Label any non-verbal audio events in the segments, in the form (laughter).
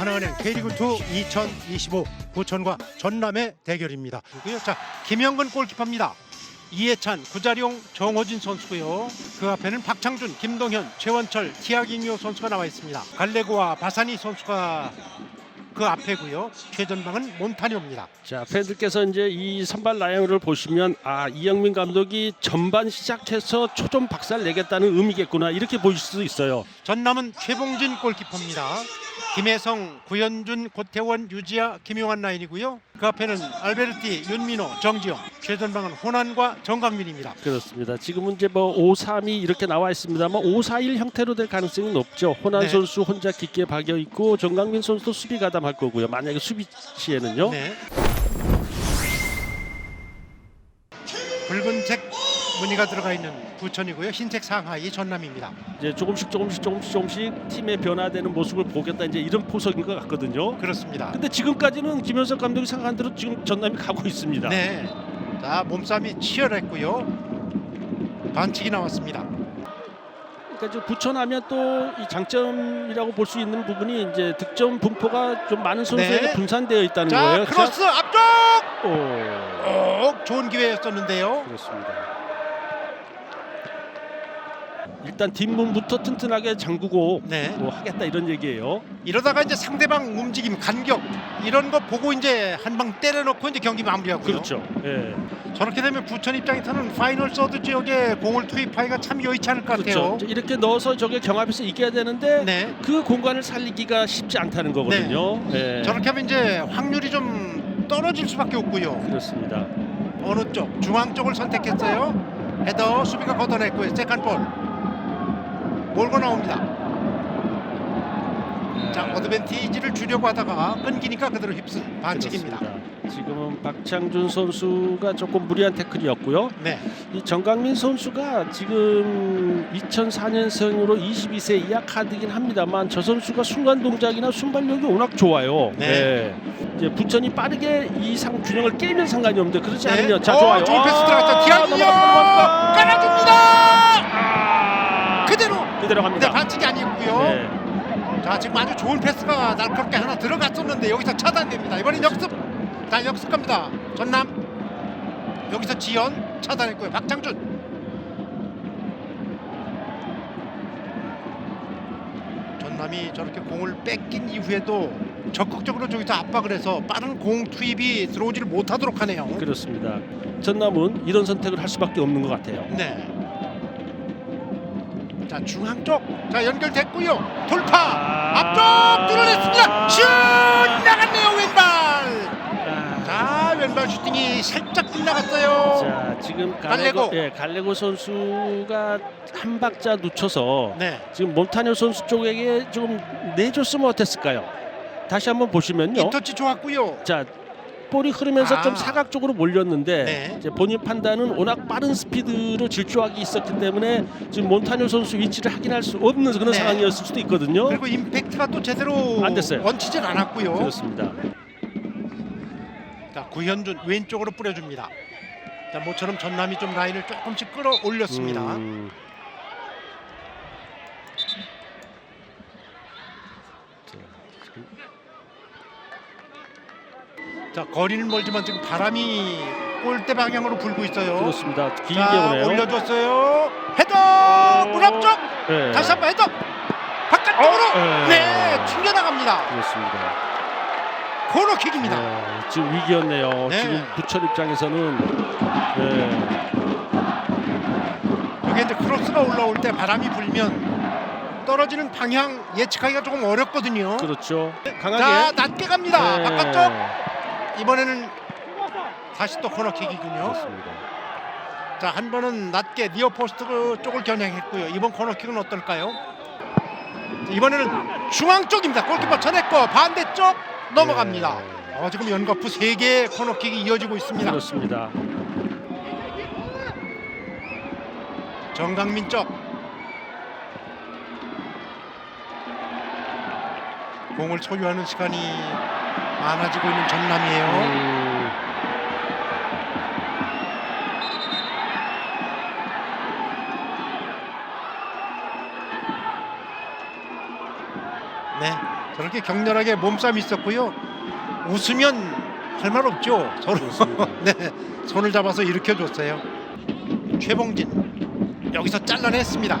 하나은행 K리그2 2025 부천과 전남의 대결입니다. 자, 김영근 골키퍼입니다. 이해찬, 구자룡, 정호진 선수고요. 그 앞에는 박창준, 김동현, 최원철, 티아깅요 선수가 나와 있습니다. 갈레고와 바사니 선수가 그 앞에고요. 최전방은 몬타뇨입니다. 자 팬들께서 이제 이 선발 라인을 보시면 아 이영민 감독이 전반 시작해서 초점 박살 내겠다는 의미겠구나 이렇게 보실 수 있어요. 전남은 최봉진 골키퍼입니다. 김혜성, 구현준, 고태원, 유지아, 김용환 라인이고요. 그 앞에는 알베르티, 윤민호, 정지영, 최전방은 호난과 정강민입니다. 그렇습니다. 지금은 이제 뭐 5-3이 이렇게 나와 있습니다만 5-4-1 형태로 될 가능성이 높죠. 호난 네. 선수 혼자 깊게 박여 있고 정강민 선수도 수비 가 담할 거고요. 만약에 수비 시에는요. 네. 붉은색 무늬가 들어가 있는 부천이고요. 흰색 상하이 전남입니다. 이제 조금씩 조금씩 조금씩 조금씩 팀의 변화되는 모습을 보겠다 이제 이런 포석인 것 같거든요. 그렇습니다. 근데 지금까지는 김현석 감독이 생각한 대로 지금 전남이 가고 있습니다. 네. 자, 몸싸움이 치열했고요. 반칙이 나왔습니다. 그러니까 부천하면 또 이 장점이라고 볼 수 있는 부분이 이제 득점 분포가 좀 많은 선수에게 네. 분산되어 있다는 자, 거예요. 크로스 앞쪽! 자, 오, 어, 좋은 기회였었는데요. 그렇습니다. 일단 뒷문부터 튼튼하게 잠그고 네. 뭐 하겠다 이런 얘기예요. 이러다가 이제 상대방 움직임, 간격 이런 거 보고 이제 한 방 때려놓고 이제 경기 마무리하고요. 그렇죠. 예. 저렇게 되면 부천 입장에서는 파이널 서드 지역에 공을 투입하기가 참 여의치 않을 것 그렇죠. 같아요. 이렇게 넣어서 저게 경합에서 이겨야 되는데 네. 그 공간을 살리기가 쉽지 않다는 거거든요. 예. 저렇게 하면 이제 확률이 좀 떨어질 수밖에 없고요. 그렇습니다. 어느 쪽? 중앙 쪽을 선택했어요. 헤더 수비가 걷어냈고요. 세컨 볼 몰고 나옵니다. 자 어드밴티지를 주려고 하다가 끊기니까 그대로 휩쓸 반칙입니다. 그렇습니다. 지금은 박창준 선수가 조금 무리한 태클이었고요. 네, 이 정강민 선수가 지금 2004년생으로 22세 이하 카드긴 합니다만 저 선수가 순간 동작이나 순발력이 워낙 좋아요. 네. 이제 부천이 빠르게 이 상 균형을 깨면 상관이 없는데 그렇지 네. 않으면 자 어, 좋아요. 좋은 패스 들어갔죠. 디아니요 넘어갔다. 깔아줍니다. 아, 그대로. 그대로 네, 갑니다. 반칙이 아니었고요. 네. 자 지금 아주 좋은 패스가 날카롭게 하나 들어갔었는데 여기서 차단됩니다. 이번엔 역습. 자 역습 갑니다. 전남 여기서 지연 차단했고요. 박창준. 전남이 저렇게 공을 뺏긴 이후에도 적극적으로 저기서 압박을 해서 빠른 공 투입이 들어오지를 못하도록 하네요. 그렇습니다. 전남은 이런 선택을 할 수밖에 없는 것 같아요. 네. 자 중앙 쪽. 자 연결됐고요. 돌파. 아. 앞쪽 뚫어냈습니다. 슛 나갔네요 왼발. 왼발 슈팅이 살짝 빗나갔어요. 자 지금 갈레고. 갈레고 예 갈레고 선수가 한 박자 놓쳐서 네. 지금 몬타뇨 선수 쪽에게 좀 내줬으면 어땠을까요? 다시 한번 보시면요. 인터치 좋았고요. 자 볼이 흐르면서 아. 좀 사각 쪽으로 몰렸는데 네. 이제 본인 판단은 워낙 빠른 스피드로 질주하기 있었기 때문에 지금 몬타뇨 선수 위치를 확인할 수 없는 그런 네. 상황이었을 수도 있거든요. 그리고 임팩트가 또 제대로 안 됐어요. 얹히질 않았고요. 그렇습니다. 자 구현준 왼쪽으로 뿌려줍니다. 자 모처럼 전남이 좀 라인을 조금씩 끌어올렸습니다. 음, 자 거리는 멀지만 지금 바람이 골대 방향으로 불고 있어요. 그렇습니다. 길게 자 오네요. 올려줬어요. 헤더 문 앞쪽 네. 다시 한번 헤더 바깥쪽으로 어, 네. 네 튕겨 나갑니다. 그렇습니다. 코너킥입니다. 네, 지금 위기였네요. 네. 지금 부천 입장에서는 네, 이게 이제 크로스가 올라올 때 바람이 불면 떨어지는 방향 예측하기가 조금 어렵거든요. 그렇죠. 강하게 자 낮게 갑니다. 네, 바깥쪽 이번에는 다시 또 코너킥이군요. 그렇습니다. 자 한 번은 낮게 니어 포스트 쪽을 겨냥했고요. 이번 코너킥은 어떨까요? 이번에는 중앙 쪽입니다. 골키퍼 쳐냈고 반대쪽 넘어갑니다. 네. 어, 지금 연거푸 세 개의 코너킥이 이어지고 있습니다. 그렇습니다. 정강민 쪽 공을 소유하는 시간이 많아지고 있는 전남이에요. 음, 네, 그렇게 격렬하게 몸싸움이 있었고요. 웃으면 할 말 없죠. 서로. (laughs) 네, 손을 잡아서 일으켜 줬어요. 최봉진 여기서 잘라냈습니다.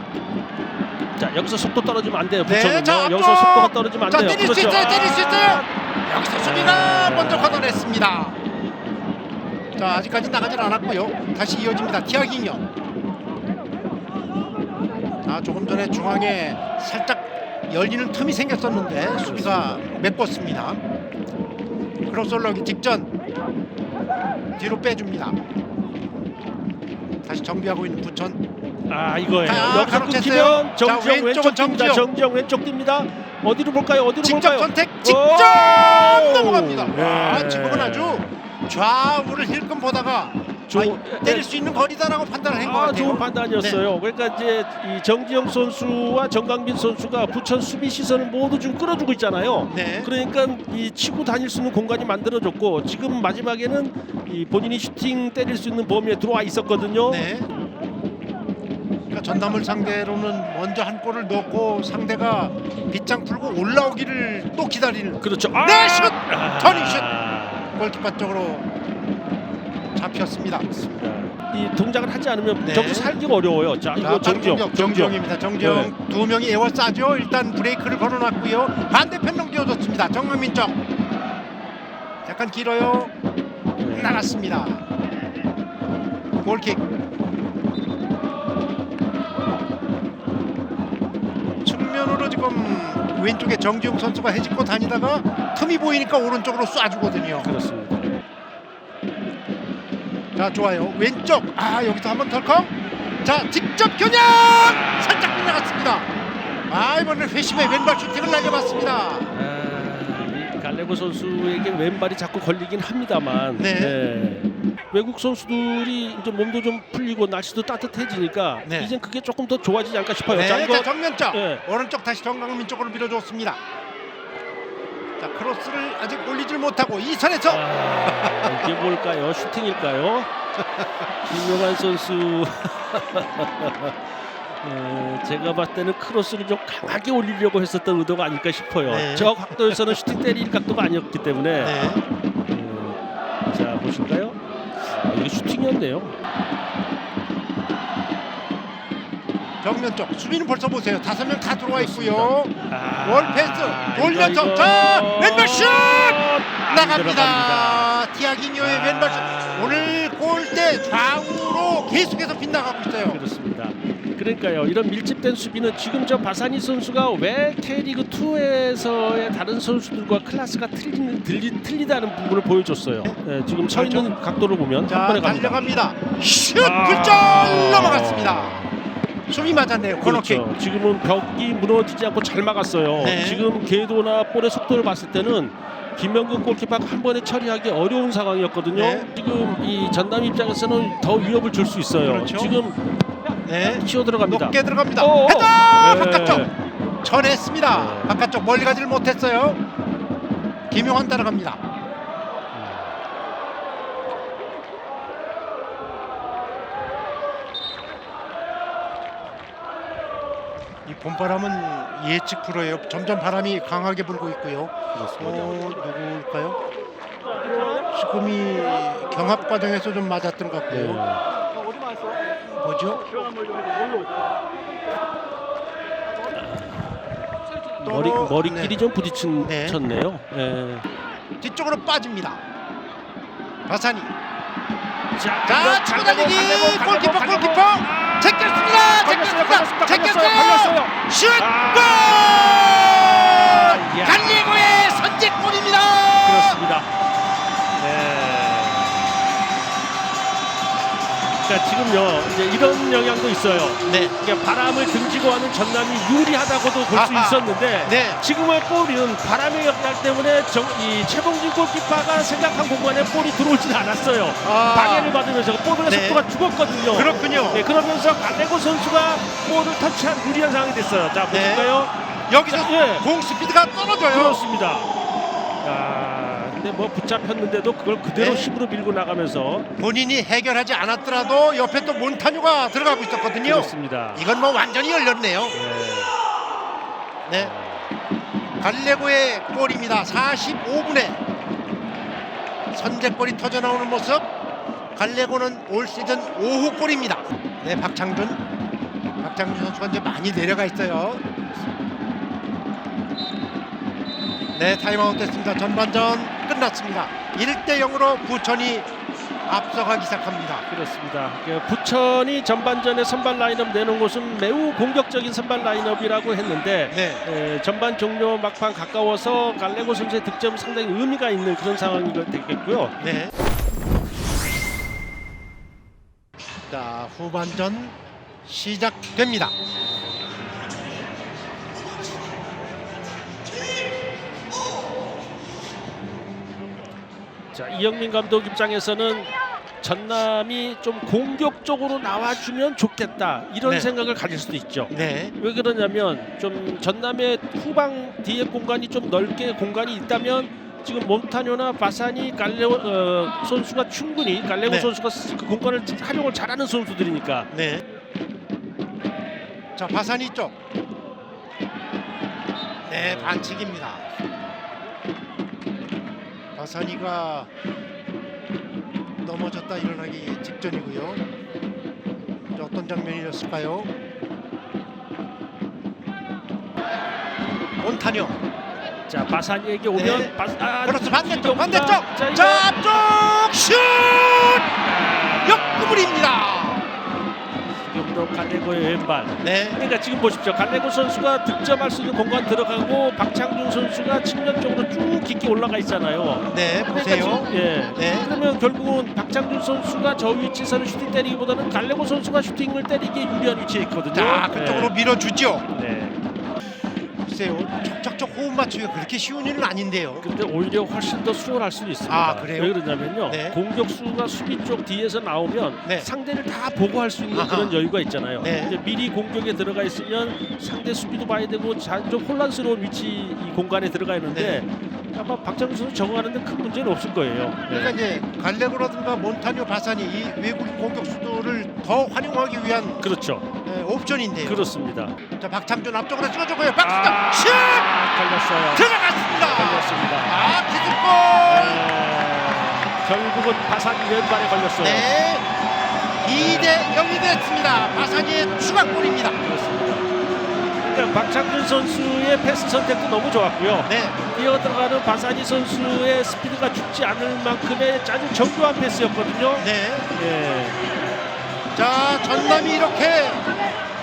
자 여기서 속도 떨어지면 안 돼요. 네, 부천은요. 자, 앞쪽! 여기서 속도가 떨어지면 안 자, 돼요. 때릴 수 그렇죠. 있어요, 때릴 수 있어요. 여기서 수비가 네. 먼저 걷어냈습니다. 자, 아직까지 나가질 않았고요. 다시 이어집니다. 티아기년. 자, 조금 전에 중앙에 살짝 열리는 틈이 생겼었는데 수비가 메꿨습니다. 크로스 올라오기 직전 뒤로 빼줍니다. 다시 정비하고 있는 부천. 아 이거예요. 아, 가로챘어요. 끊기면 자, 정지영 왼쪽 뜁니다. 정지영. 왼쪽 뜁니다. 어디로 볼까요? 어디로 직접 볼까요? 선택 직접 오! 넘어갑니다. 네. 와, 지금은 아주 좌우를 힐끔 보다가 조- 아, 때릴 수 있는 거리다라고 판단을 한것 아, 같아요. 좋은 판단이었어요. 네. 그러니까 이제 이 정지영 선수와 정강빈 선수가 부천 수비 시선을 모두 좀 끌어주고 있잖아요. 네. 그러니까 이 치고 다닐 수 있는 공간이 만들어졌고 지금 마지막에는 이 본인이 슈팅 때릴 수 있는 범위에 들어와 있었거든요. 네. 그러니까 전남을 상대로는 먼저 한 골을 넣고 상대가 빗장 풀고 올라오기를 또 기다리는 그렇죠. 네, 슛! 아! 터닝 슛! 골키퍼 쪽으로 잡혔습니다. 이 동작을 하지 않으면 네. 저기서 살기가 어려워요. 자, 자, 이거 빠른 정지영. 정지영입니다. 정지영 두 명이 에워싸죠. 일단 브레이크를 걸어놨고요. 반대편 넘겨줬습니다. 정강민 쪽. 약간 길어요. 네. 나갔습니다. 골킥. 측면으로 지금 왼쪽에 정지용 선수가 해집고 다니다가 틈이 보이니까 오른쪽으로 쏴주거든요. 그렇습니다. 자 좋아요. 왼쪽. 아 여기서 한번 덜컹. 자 직접 겨냥 살짝 빗나갔습니다. 아 이번엔 회심의 왼발 슈팅을 날려봤습니다. 아, 이 갈레고 선수에게 왼발이 자꾸 걸리긴 합니다만 네. 네. 외국 선수들이 이제 몸도 좀 풀리고 날씨도 따뜻해지니까 네. 이젠 그게 조금 더 좋아지지 않을까 싶어요. 네, 자 이거 자 정면쪽 네. 오른쪽 다시 정강민 쪽으로 밀어줬습니다. 자 크로스를 아직 올리질 못하고 이 선에서 아, 이게 뭘까요? 슈팅일까요? (laughs) 김용환 선수 (laughs) 어, 제가 봤을 때는 크로스를 좀 강하게 올리려고 했었던 의도가 아닐까 싶어요. 네. 저 각도에서는 슈팅 때릴 각도가 아니었기 때문에 네. 음, 자 보실까요? 아, 이게 슈팅이었네요. 정면 쪽 수비는 벌써 보세요. 다섯 명 다 들어와 있고요. 아, 월 패스 돌면서 자. 왼발 슛. 나갑니다. 티아기뇨의 아. 왼발 슛 오늘 골대 좌우로 계속해서 빗나가고 있어요. 그렇습니다. 그러니까요. 이런 밀집된 수비는 지금 저 바사니 선수가 왜 K리그 2에서의 다른 선수들과 클래스가 틀리, 틀리, 틀리다는 부분을 보여줬어요. 네, 지금 서 있는 각도를 보면 한자 번에 갑니다. 달려갑니다. 슛 아. 굴절 넘어갔습니다. 수비 맞았네요. 코너킥. 그렇죠. 지금은 벽이 무너지지 않고 잘 막았어요. 네. 지금 궤도나 볼의 속도를 봤을 때는 김명근 골키퍼가 한 번에 처리하기 어려운 상황이었거든요. 네. 지금 이 전남 입장에서는 더 위협을 줄 수 있어요. 그렇죠. 지금 네. 치어 들어갑니다. 높게 들어갑니다. 오, 오. 헤더 네. 바깥쪽 전했습니다. 네. 바깥쪽 멀리 가지를 못했어요. 김용환 따라갑니다. 봄바람은 예측 불어요. 점점 바람이 강하게 불고 있고요. 그렇습니다. 어, 누굴까요? 지금이 경합 과정에서 좀 맞았던 것 같고요. 네. 뭐죠? 머리 또- 머리끼리 네. 좀 부딪힌 네. 쳤네요. 예. 뒤쪽으로 빠집니다. 바사니. 자, 자, 치고 달리기 골키퍼 골키퍼. 제꼈습니다. 제꼈습니다. 제꼈어요. 슛! 아. 골! 야. 갈리고의 선제골입니다. 그렇습니다. 네. 그러니까 지금요 이제 이런 영향도 있어요. 네. 그러니까 바람을 등지고 하는 전남이 유리하다고도 볼 수 아하. 있었는데 네. 지금의 볼은 바람의 역할 때문에 정, 이 최봉진 골키퍼가 생각한 공간에 볼이 들어오진 않았어요. 아. 방해를 받으면서 볼의 네. 속도가 죽었거든요. 그렇군요. 네, 그러면서 갈레고 선수가 볼을 터치한 유리한 상황이 됐어요. 자, 네. 보실까요? 여기서 자, 예. 공 스피드가 떨어져요. 그렇습니다. 아, 근데 뭐 붙잡혔는데도 그걸 그대로 네. 힘으로 밀고 나가면서 본인이 해결하지 않았더라도 옆에 또 몬타뉴가 들어가고 있었거든요. 그렇습니다. 이건 뭐 완전히 열렸네요. 네. 네. 갈레고의 골입니다. 45분에 선제골이 터져 나오는 모습. 갈레고는 올 시즌 5호 골입니다. 네, 박창준. 박창준 선수가 이제 많이 내려가 있어요. 네, 타임아웃 됐습니다. 전반전 끝났습니다. 1대 0으로 부천이 앞서가기 시작합니다. 그렇습니다. 그 부천이 전반전에 선발 라인업 내놓은 것은 매우 공격적인 선발 라인업이라고 했는데 네. 에, 전반 종료 막판 가까워서 갈레고 선수의 득점 상당히 의미가 있는 그런 상황이 되겠고요. 네. 자 후반전 시작됩니다. 자 이영민 감독 입장에서는 전남이 좀 공격적으로 나와주면 좋겠다 이런 네. 생각을 가질 수도 있죠. 네. 왜 그러냐면 좀 전남의 후방 뒤에 공간이 좀 넓게 공간이 있다면 지금 몬타뇨나 바사니 갈레오 어, 선수가 충분히 갈레고 네. 선수가 그 공간을 활용을 잘하는 선수들이니까 네. 자 바산이 쪽. 네 반칙입니다. 바산이가 넘어졌다 일어나기 직전이고요. 자, 어떤 장면이었을까요? 몬타뇨. 자 바사니에게 오면 네. 바, 아, 그렇죠 반대쪽. 반대쪽. 자, 이거- 자 앞쪽 슛 아, 역구물입니다. 지금도 갈레고의 왼발. 네. 그러니까 지금 보십시오. 갈레고 선수가 득점할 수 있는 공간 들어가고 박창준 선수가 측면 쪽으로 쭉 깊게 올라가 있잖아요. 네 그러니까 보세요. 지금, 예. 네. 그러면 결국은 박창준 선수가 저 위치에서는 슈팅 때리기보다는 갈레고 선수가 슈팅을 때리기에 유리한 위치에 있거든요. 자 그쪽으로 밀어주죠. 네. 네. 글쎄요 척척척 호흡 맞추기가 그렇게 쉬운 일은 아닌데요. 근데 오히려 훨씬 더 수월할 수도 있습니다. 아, 그래요? 왜 그러냐면요. 네. 공격수가 수비 쪽 뒤에서 나오면 네. 상대를 다 보고 할 수 있는 아하. 그런 여유가 있잖아요. 네. 근데 미리 공격에 들어가 있으면 상대 수비도 봐야 되고 자- 좀 혼란스러운 위치 이 공간에 들어가 있는데 아마 박정우 선수 적응하는데 큰 문제는 없을 거예요. 네. 그러니까 이제 갈레고라든가 몬타뇨 바산이 이 외국인 공격수들을 더 활용하기 위한 그렇죠. 에, 옵션인데요. 그렇습니다. 자 박창준 앞쪽으로 찍어주고요. 박수장 아, 슛 걸렸어요. 들어갔습니다. 걸렸습니다. 아 기습골. 네. 결국은 바산이 왼발에 걸렸어요. 네. 2대 0이 됐습니다. 바산이의 추가골입니다. 그러니 까 박창준 선수의 패스 선택도 너무 좋았고요. 네. 뛰어 들어가는 바사니 선수의 스피드가 죽지 않을 만큼의 아주 정교한 패스였거든요. 네. 예. 자 전남이 이렇게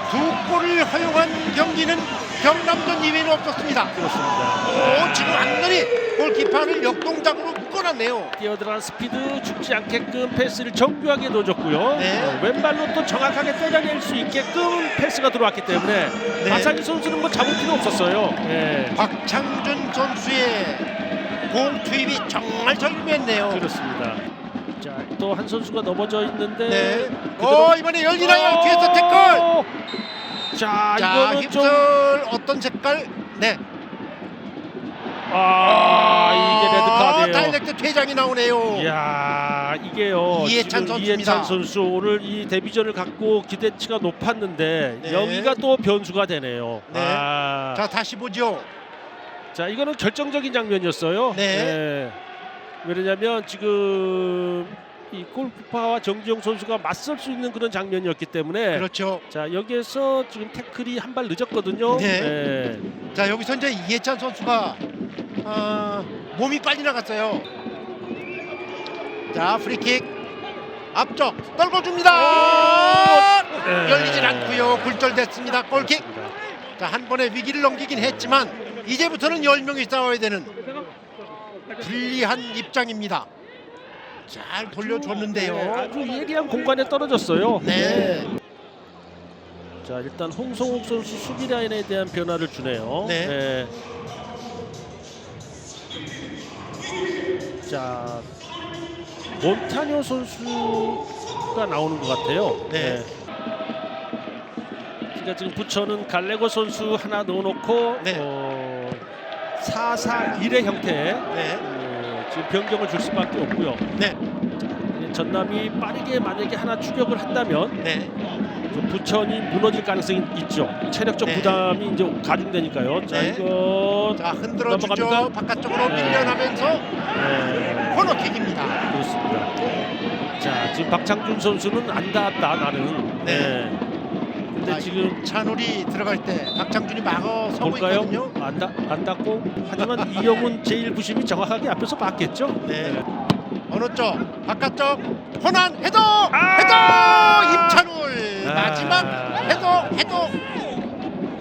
두 골을 허용한 경기는 경남전 이외에는 없었습니다. 그렇습니다. 오 지금 완전히 골키퍼를 역동작으로 묶어놨네요. 뛰어 들어간 스피드 죽지 않게끔 패스를 정교하게 넣어줬고요. 네. 어, 왼발로 또 정확하게 때려낼 수 있게끔 패스가 들어왔기 때문에 네. 바사니 선수는 뭐 잡을 필요 없었어요. 예. 박창준 선수의 공 투입이 정말 절묘했네요. 그렇습니다. 자, 또 한 선수가 넘어져 있는데 네. 오 이번에 열리나요? 뒤에서 태클. 오! 자, 자 이거는 좀 힙슬 어떤 색깔? 네. 아, 이게 다이렉트 퇴장이 나오네요. 이야 이게요 이해찬 지금 선수입니다. 이해찬 선수 오늘 이 데뷔전을 갖고 기대치가 높았는데 네. 여기가 또 변수가 되네요. 네. 아, 자, 자 다시 보죠. 이거는 결정적인 장면이었어요. 네. 왜냐면 지금 이 골키퍼와 정지용 선수가 맞설 수 있는 그런 장면이었기 때문에 그렇죠. 자 여기에서 지금 태클이 한 발 늦었거든요. 네. 네. 자 여기서 이제 이해찬 선수가 어, 몸이 빨리 나갔어요. 자 프리킥 앞쪽 떨궈줍니다. 네. 열리질 않고요. 굴절됐습니다. 골킥. 자 한 번에 위기를 넘기긴 했지만 이제부터는 10명이 싸워야 되는 불리한 입장입니다. 잘 네, 돌려줬는데요. 아주 예리한 공간에 떨어졌어요. 네. 자 일단 홍성욱 선수 수비 라인에 대한 변화를 주네요. 네. 네. 자 몬타뇨 선수가 나오는 것 같아요. 네. 그러니까 지금 부천은 갈레고 선수 하나 넣어놓고 네. 어, 4-4-1의 형태 네. 어, 지금 변경을 줄 수밖에 없고요. 네. 전남이 빠르게 만약에 하나 추격을 한다면 네. 그 부천이 무너질 가능성이 있죠. 체력적 네. 부담이 이제 가중되니까요. 자 네. 이거 자 흔들어 주죠. 바깥쪽으로 네. 밀려나면서 네, 코너킥입니다. 그렇습니다. 자 지금 박창준 선수는 안 닿았다 나는. 네. 네. 근데 아, 지금 찬울이 들어갈 때 박창준이 막어 서고 볼까요? 있거든요. 안, 닿, 안 닿고 하지만 이영훈 제1부심이 정확하게 앞에서 봤겠죠. 네. 어느 쪽? 바깥쪽 호난 헤더! 아! 헤더! 임찬울 아. 마지막 헤더 헤더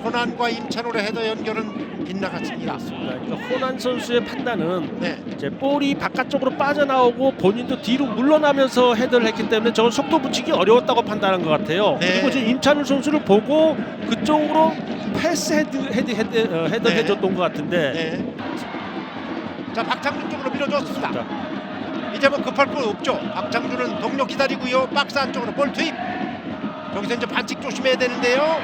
호난과 임찬울의 헤더 연결은 빗나갔습니다. 그러니까 호난 선수의 판단은 네. 이제 볼이 바깥쪽으로 빠져나오고 본인도 뒤로 물러나면서 헤드를 했기 때문에 저건 속도 붙이기 어려웠다고 판단한 것 같아요. 네. 그리고 지금 임찬울 선수를 보고 그쪽으로 패스 헤드 헤드 헤드 어, 헤드 네. 해줬던 것 같은데. 네. 자 박창준 쪽으로 밀어줬습니다. 자, 이제 뭐 급할 거 없죠. 박창준은 동료 기다리고요. 박스 안쪽으로 볼 투입. 여기서 이제 반칙 조심해야 되는데요.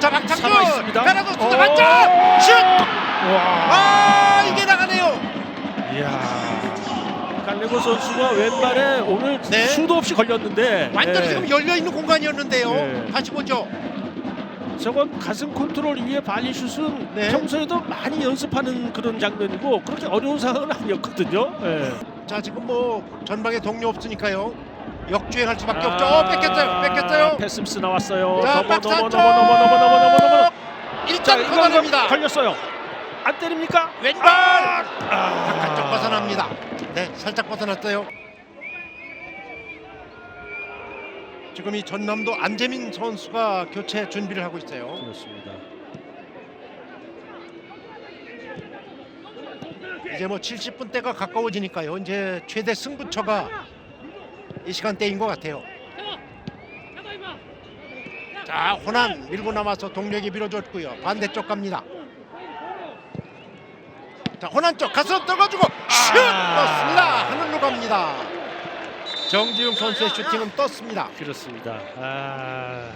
자 박창준 살아 있습니다. 깔아줬습니다. 오! 반칙 슛! 와. 아 이게 나가네요. 이야. 갈레고 선수가 왼발에 오늘 네. 수도 없이 걸렸는데 완전 네. 지금 열려 있는 공간이었는데요. 네. 다시 보죠. 저건 가슴 컨트롤 위에 발리 슛은 네. 평소에도 많이 연습하는 그런 장면이고 그렇게 어려운 상황은 아니었거든요. 예. 자 지금 뭐 전방에 동료 없으니까요. 역주행할 수밖에 아, 없죠. 어, 뺏겼어요. 뺏겼어요. 패스미스 나왔어요. 자 넘어 박스 넘어 안쪽. 넘어 넘어 넘어 넘어 넘어 넘어 넘어. 자 일단 이거 걷어냅니다. 걸렸어요. 안 때립니까? 왼발 아! 바깥쪽 벗어납니다. 네, 살짝 벗어났어요. 지금 이 전남도 안재민 선수가 교체 준비를 하고 있어요. 그렇습니다. 이제 뭐 70분 대가 가까워지니까요. 이제 최대 승부처가 이 시간대인 것 같아요. 자, 호남 밀고 남아서 동력이 밀어줬고요. 반대쪽 갑니다. 자, 호남 쪽 가서 떨궈주고 슛 아. 떴습니다. 하늘로 갑니다. 정지웅 선수의 슈팅은 떴습니다. 그렇습니다. 아.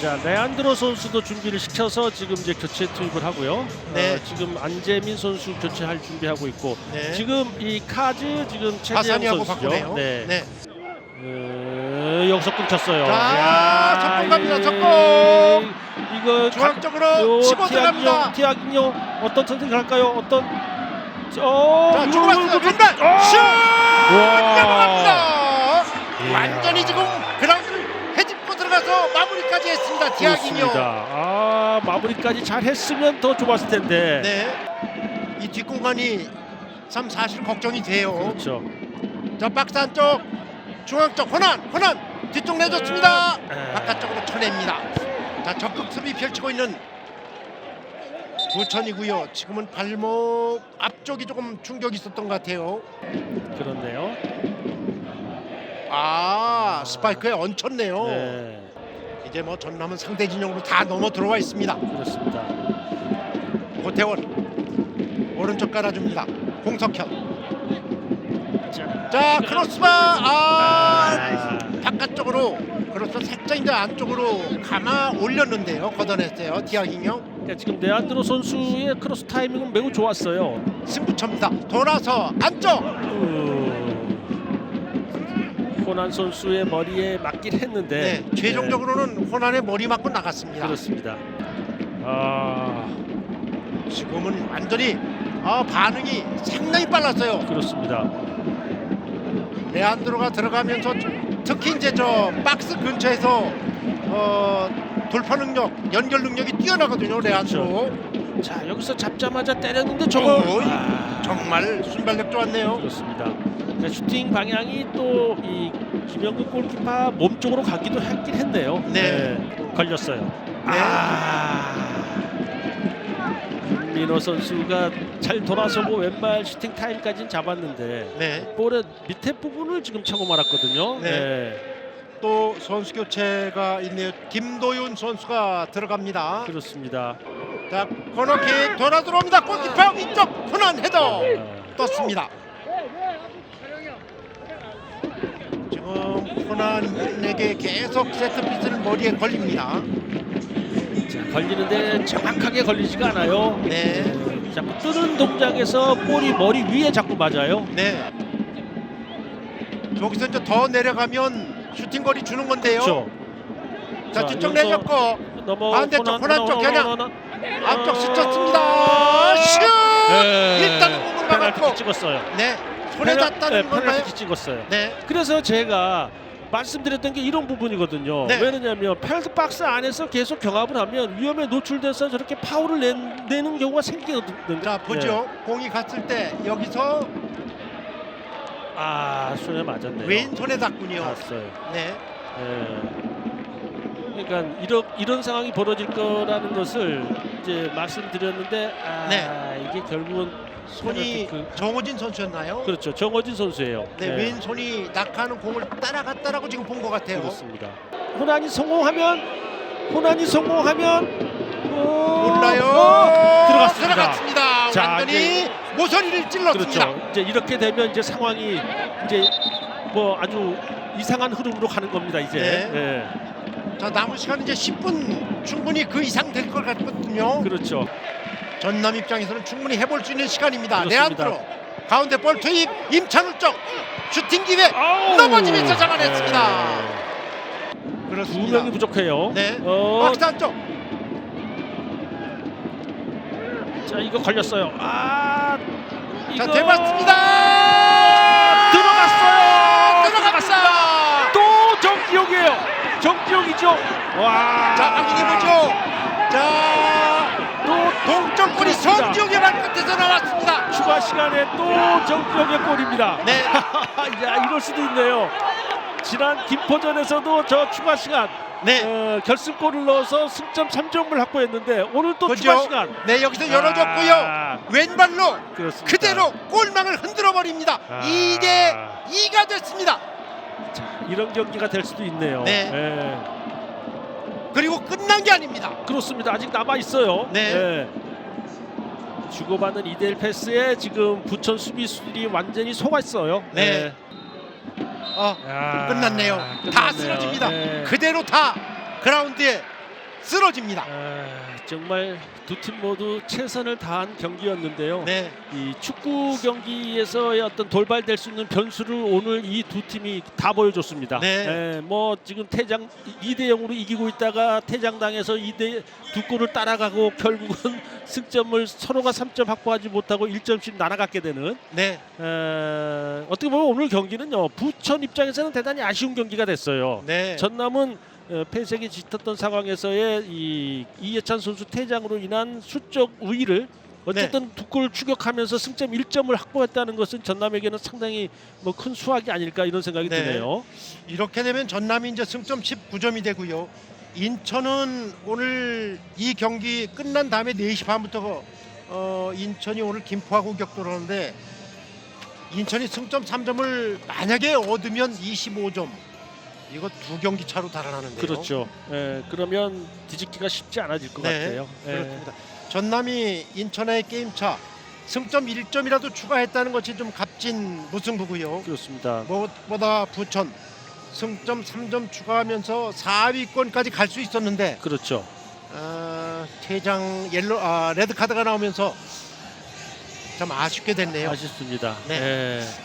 자 레안드로 선수도 준비를 시켜서 지금 이제 교체 투입을 하고요. 네. 어, 지금 안재민 선수 교체할 준비하고 있고 네. 지금 이 카즈 지금 최재형 하산이하고 선수죠. 바꾸네요. 네. 네. 어, 여기서 끊겼어요. 자, 야, 속공 갑니다, 이- 속공. 이거 중앙 쪽으로 치고 들어갑니다. 티아기뇨 어떤 선택을 할까요? 어떤 어, 자, 주고. 이거, 왼발 어! 슛! 와. 넘어갑니다. 이야. 완전히 지금 그라 들어가서 마무리까지 했습니다. 디아기뇨. 아 마무리까지 잘 했으면 더 좋았을 텐데. 네. 이 뒷공간이 참 사실 걱정이 돼요. 그렇죠. 저 박스 안쪽 중앙 쪽 호난 호난 뒤쪽 내줬습니다. 에. 바깥쪽으로 쳐냅니다. 자 적극 수비 펼치고 있는 부천이고요. 지금은 발목 앞쪽이 조금 충격이 있었던 것 같아요. 그렇네요. 아 스파이크에 얹혔네요. 네, 이제 뭐 전남은 상대 진영으로 다 넘어 들어와 있습니다. 그렇습니다. 고태원 오른쪽 깔아줍니다. 공석현. 자, 자 크로스바 아 아, 바깥쪽으로 그렇죠 살짝 이제 안쪽으로 감아 올렸는데요 걷어냈어요 디아기뇨 그러니까 지금 네안드로 선수의 크로스 타이밍은 매우 좋았어요. 승부처입니다 돌아서 안쪽 음, 호난 선수의 머리에 맞긴 했는데 네 최종적으로는 호난의 머리 맞고 나갔습니다. 그렇습니다. 아. 지금은 완전히 아 반응이 상당히 빨랐어요. 그렇습니다. 레안드로가 들어가면서 특히 이제 저 박스 근처에서 어 돌파 능력 연결 능력이 뛰어나거든요 레안드로. 자 여기서 잡자마자 때렸는데 저거. 어이, 아, 정말 순발력 좋았네요. 그렇습니다. 그러니까 슈팅 방향이 또 이 김영근 골키퍼 몸 쪽으로 가기도 했긴 했네요. 네. 걸렸어요. 네. 아. 민호 선수가 잘 돌아서고 왼발 슈팅 타임까지는 잡았는데 네. 볼의 밑에 부분을 지금 차고 말았거든요. 네. 또 선수 교체가 있네요. 김도윤 선수가 들어갑니다. 그렇습니다. 자 코너킥 돌아 들어옵니다. 골키퍼 위쪽 훈한 헤더 아, 떴습니다. 훈한에게 계속 세트피스를 머리에 걸립니다. 자, 걸리는데 정확하게 걸리지가 않아요. 네, 자꾸 뜨는 동작에서 볼이 머리 위에 자꾸 맞아요. 네. 저기서 이제 더 내려가면 슈팅 거리 주는 건데요. 그렇죠. 자, 자, 뒤쪽 여기서 넘어 반대쪽 호난 쪽 겨냥. 호난. 앞쪽 어, 스쳤습니다. 슛! 네. 일단은 공을 막았고 찍었어요. 네 손에 페널- 닿다는 네, 건가요? 찍었어요. 네. 그래서 제가 말씀드렸던 게 이런 부분이거든요. 네. 왜냐면 펠드 박스 안에서 계속 경합을 하면 위험에 노출돼서 저렇게 파울을 낸, 내는 경우가 생기거든요. 자 보죠. 공이 갔을 때 여기서 네. 아 손에 맞았네요. 왼손에 닿군요. 봤어요. 네. 예. 그러니까 이런 이런 상황이 벌어질 거라는 것을 이제 말씀드렸는데 아, 네. 이게 결국은 손이 페널티킥. 정호진 선수였나요? 그렇죠. 정어진 선수예요. 네, 예. 왼손이 낙하는 공을 따라갔다라고 지금 본 것 같아요. 그렇습니다. 호난이 성공하면 호난이 성공하면 어, 몰라요. 어, 들어갔습니다. 들어갔습니다. 자, 완전히 모서리를 찔렀습니다. 그렇죠. 이제 이렇게 되면 이제 상황이 이제 뭐 아주 이상한 흐름으로 가는 겁니다. 이제. 네. 예. 자 남은 시간 이제 10분 충분히 그 이상 될 것 같거든요. 그렇죠. 전남 입장에서는 충분히 해볼 수 있는 시간입니다. 그렇습니다. 레안드로 가운데 볼 투입 임찬우 쪽 슈팅 기회 아우! 넘어지면서 잡아냈습니다. 네. 두 그렇습니다. 명이 부족해요. 네. 어, 박스 안쪽 자 이거 걸렸어요. 아 이거 자 대봤습니다. 들어갔어요. 들어갔습니다. 또 정지용이에요. 정지용이죠. 와. 자 확인해 보죠. 자또 동점골이. 성지용의 발끝에서 나왔습니다. 추가 시간에 또 정지용의 골입니다. 네. (laughs) 야 이럴 수도 있네요. 지난 김포전에서도 저 추가 시간 네. 어, 결승골을 넣어서 승점 3점을 확보했는데 오늘 또 추가 보죠. 시간 네 여기서 열어줬고요. 아, 왼발로 그렇습니다. 그대로 골망을 흔들어 버립니다. 아. 2대 2가 됐습니다. 자, 이런 경기가 될 수도 있네요. 네. 예. 그리고 끝난 게 아닙니다. 그렇습니다. 아직 남아 있어요. 네. 주고받는 2대1 패스에 지금 부천 수비수들이 완전히 속았어요. 네. 어, 야, 끝났네요. 다 끝났네요. 쓰러집니다. 네. 그대로 다 그라운드에 쓰러집니다. 아, 정말 두 팀 모두 최선을 다한 경기였는데요. 네. 이 축구 경기에서의 어떤 돌발될 수 있는 변수를 오늘 이 두 팀이 다 보여줬습니다. 네. 예, 뭐 지금 퇴장 2대 0으로 이기고 있다가 퇴장당해서 2대 두 골을 따라가고 결국은 (laughs) 승점을 서로가 3점 확보하지 못하고 1점씩 날아갔게 되는 네. 에, 어떻게 보면 오늘 경기는요 부천 입장에서는 대단히 아쉬운 경기가 됐어요. 네. 전남은 어, 패색이 짙었던 상황에서의 이 이해찬 선수 퇴장으로 인한 수적 우위를 어쨌든 두 골을 추격하면서 승점 1점을 확보했다는 것은 전남에게는 상당히 뭐 큰 수확이 아닐까 이런 생각이 네. 드네요. 이렇게 되면 전남이 이제 승점 19점이 되고요. 인천은 오늘 이 경기 끝난 다음에 4시 반부터 어, 인천이 오늘 김포하고 격돌 하는데 인천이 승점 3점을 만약에 얻으면 25점. 이거 두 경기 차로 달아나는데요. 그렇죠. 예, 그러면 뒤집기가 쉽지 않아질 것 네, 같아요. 예. 그렇습니다. 전남이 인천의 게임 차 승점 1점이라도 추가했다는 것이 좀 값진 무승부고요. 그렇습니다. 무엇보다 부천 승점 3점 추가하면서 4위권까지 갈 수 있었는데 그렇죠. 아, 퇴장 옐로 아, 레드 카드가 나오면서 참 아쉽게 됐네요. 아쉽습니다. 네. 예.